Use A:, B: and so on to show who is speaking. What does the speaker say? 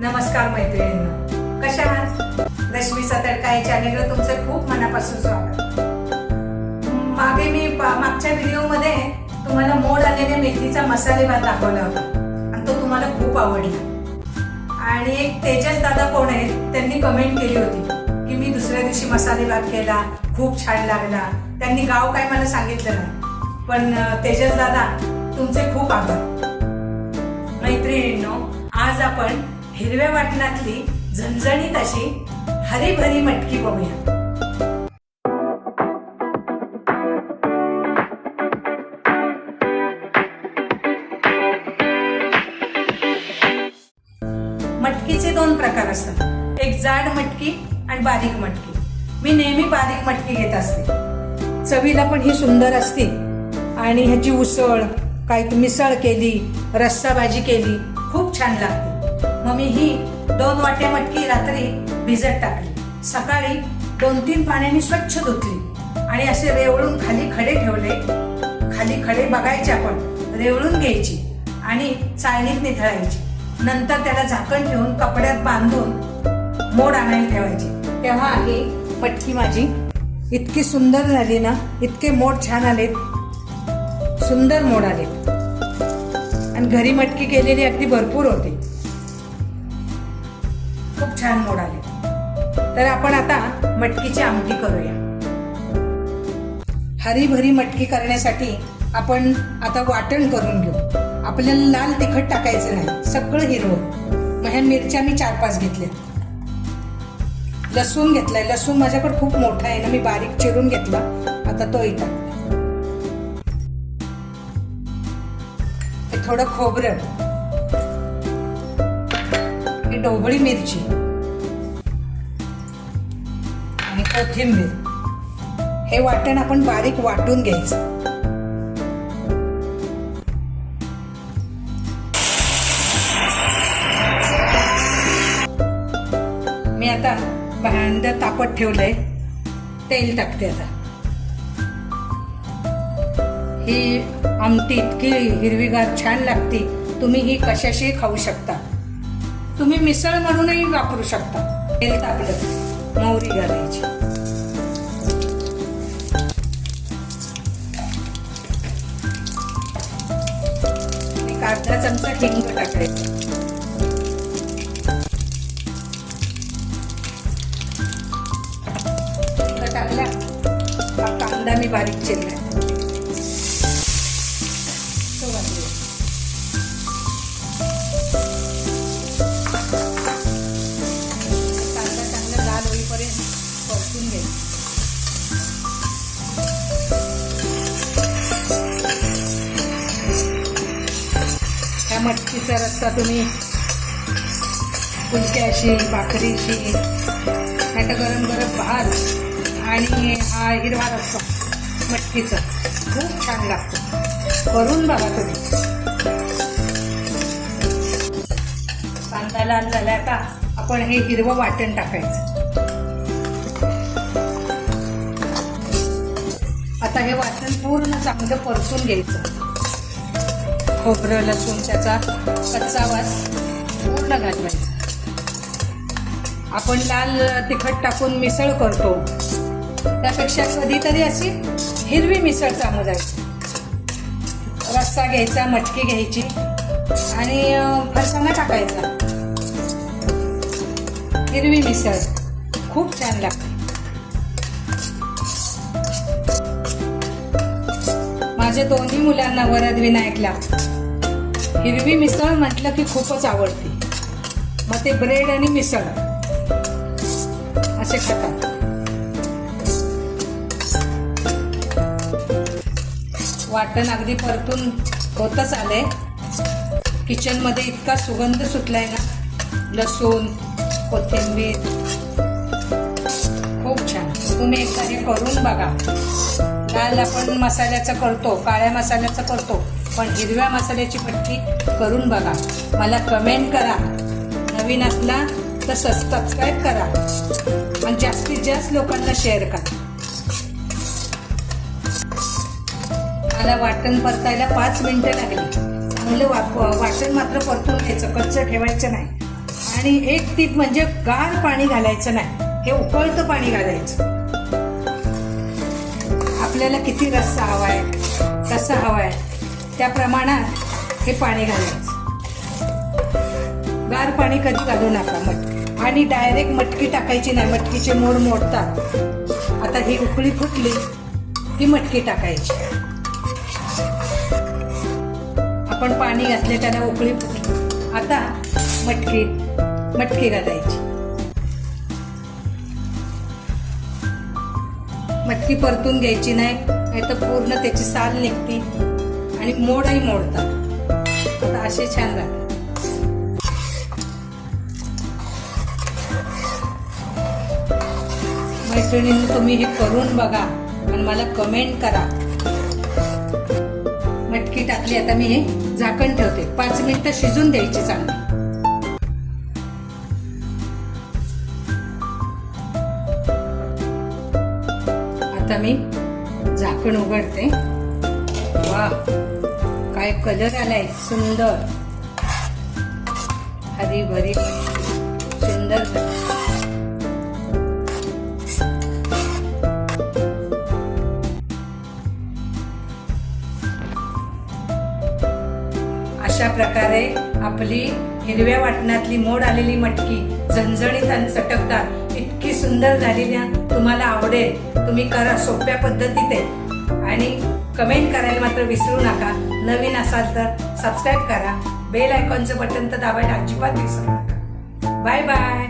A: नमस्कार मैत्रिणींना. कशा आहात? रश्मीचा तडका या चॅनेलवर तुमचं खूप मनापासून स्वागत. मागे मी मागच्या व्हिडिओमध्ये तुम्हाला मोड आलेल्या मेथीचा मसाले भात दाखवला होता. आणि तो तुम्हाला खूप आवडला. आणि एक तेजस दादा कोण आहेत त्यांनी कमेंट केली होती की मी दुसऱ्या दिवशी मसाले भात केला खूप छान लागला. त्यांनी गाव काय मला सांगितलं नाही. पण तेजस दादा तुमचे खूप आभार. मैत्रिणींनो आज आपण हिरव्या वाटणातली झणझणीत अशी हरीभरी मटकी बघूया. मटकीचे दोन प्रकार असतात. एक जाड मटकी आणि बारीक मटकी. मी नेहमी बारीक मटकी घेत असते. चवीला पण ही सुंदर असते. आणि ह्याची उसळ काय मिसळ केली रस्सा भाजी केली खूप छान लागते. मग मी ही दोन वाट्या मटकी रात्री भिजत टाकली. सकाळी दोन तीन पाण्याने स्वच्छ धुतली. आणि असे रेवळून खाली खडे ठेवले. खाली खडे बघायचे आपण. रेवळून घ्यायची आणि चाळणीत निथळायची. नंतर त्याला झाकण ठेवून कपड्यात बांधून मोड आणायला ठेवायची. तेव्हा ही मटकी माझी. इतकी सुंदर झाली ना इतके मोड छान आलेत. सुंदर मोड आलेत. आणि घरी मटकी केलेली अगदी भरपूर होती. छान मोड आले. तर आपण आता मटकीची आमटी करूया. हरी भरी मटकी करण्यासाठी आपण आता वाटण करून घेऊ. आपल्याला लाल तिखट टाकायचं नाही सगळं हिरवं. मग ह्या मिरच्या मी चार पाच घेतल्या लसूण घेतलाय. लसूण माझ्याकडे खूप मोठा आहे ना मी बारीक चिरून घेतला. आता तो इथं. थोडं खोबरं. ही ढोबळी मिरची. कोथिंबीर हे वाटण आपण बारीक वाटून घ्यायचं. मी आता भांड तापत ठेवलंय. तेल टाकते आता. ही आमटी इतकी हिरवीगार छान लागते. तुम्ही ही कशाशी खाऊ शकता? तुम्ही मिसळ म्हणूनही वापरू शकता. तेल तापलं मोहरी घालायची. चमचा हिंग टाकायचं टाकला हा कांदा मी बारीक चिरलाय. ह्या रस्ता तुम्ही. कुलक्याशी भाकरीशी नाही तर गरम गरम भात आणि हा हिरवा रस्सा मटकीचा. खूप छान लागतो. करून बघा तुम्ही. कांदा लाल झाला का आपण हे हिरवं वाटण टाकायचं. आता हे वाटण पूर्ण चांगलं परतून घ्यायचं. खोबरं लसूण त्याचा कच्चा वास पूर्ण घालवायचा आपण लाल तिखट टाकून मिसळ करतो. त्यापेक्षा कधीतरी अशी हिरवी मिसळ चांगलं जायची रस्सा घ्यायचा मटकी घ्यायची आणि फरसाणा टाकायचा. हिरवी मिसळ खूप छान लागते. माझ्या दोन्ही मुलांना वरद विनायकला हिरवी मिसळ म्हटलं की खूपच आवडते. मग ते ब्रेड आणि मिसळ. असे खातात वाटण अगदी परतून होतच आलंय. किचनमध्ये इतका सुगंध सुटलाय ना. लसूण कोथिंबीर. खूप छान. तुम्ही एकदा हे करून बघा. लाल आपण मसाल्याचं करतो काळ्या मसाल्याचं करतो. पण हिरव्या मसाल्याची पट्टी करून बघा. मला कमेंट करा. नवीन असला तर सबस्क्राईब करा. आणि जास्तीत जास्त लोकांना शेअर करा. मला वाटण परतायला पाच मिनटं लागली. चांगलं वाप वाटण मात्र परतून घ्यायचं. कच्चं ठेवायचं नाही. आणि एक टीप म्हणजे गार पाणी घालायचं नाही. हे उकळतं पाणी घालायचं. आपल्याला किती रस्सा हवा हवाय? कसा आहे त्या प्रमाणात हे पाणी घालायचं. गार पाणी कधी घालू नका मटकी आणि डायरेक्ट मटकी टाकायची नाही मटकीचे मोड मोडतात. आता ही उकळी फुटली की मटकी टाकायची. आपण पाणी घातले त्याला उकळी फुटली. आता मटकी मटकी घालायची. मटकी परतून घ्यायची नाही नाही तर पूर्ण त्याची साल निघते. आणि मोडही मोडतात. आता असे छान राहतात. मैत्रिणींनी तुम्ही हे करून बघा आणि मला कमेंट करा. मटकी टाकली आता मी हे झाकण ठेवते. पाच मिनिटं शिजून द्यायची चांगली. आता मी झाकण उघडते. वा काय कलर आलाय. सुंदर. हरी भरी सुंदर. अशा प्रकारे आपली हिरव्या वाटणातली मोड आलेली मटकी झणझणीत आणि चटकदार इतकी सुंदर झालेली तुम्हाला आवडेल. तुम्ही करा सोप्या पद्धतीत आहे आणि कमेंट करायला मात्र विसरू नका. नवीन असाल तर सबस्क्राईब करा. बेल आयकॉनचं बटन तर दाबायला अजिबात विसरू नका. Bye bye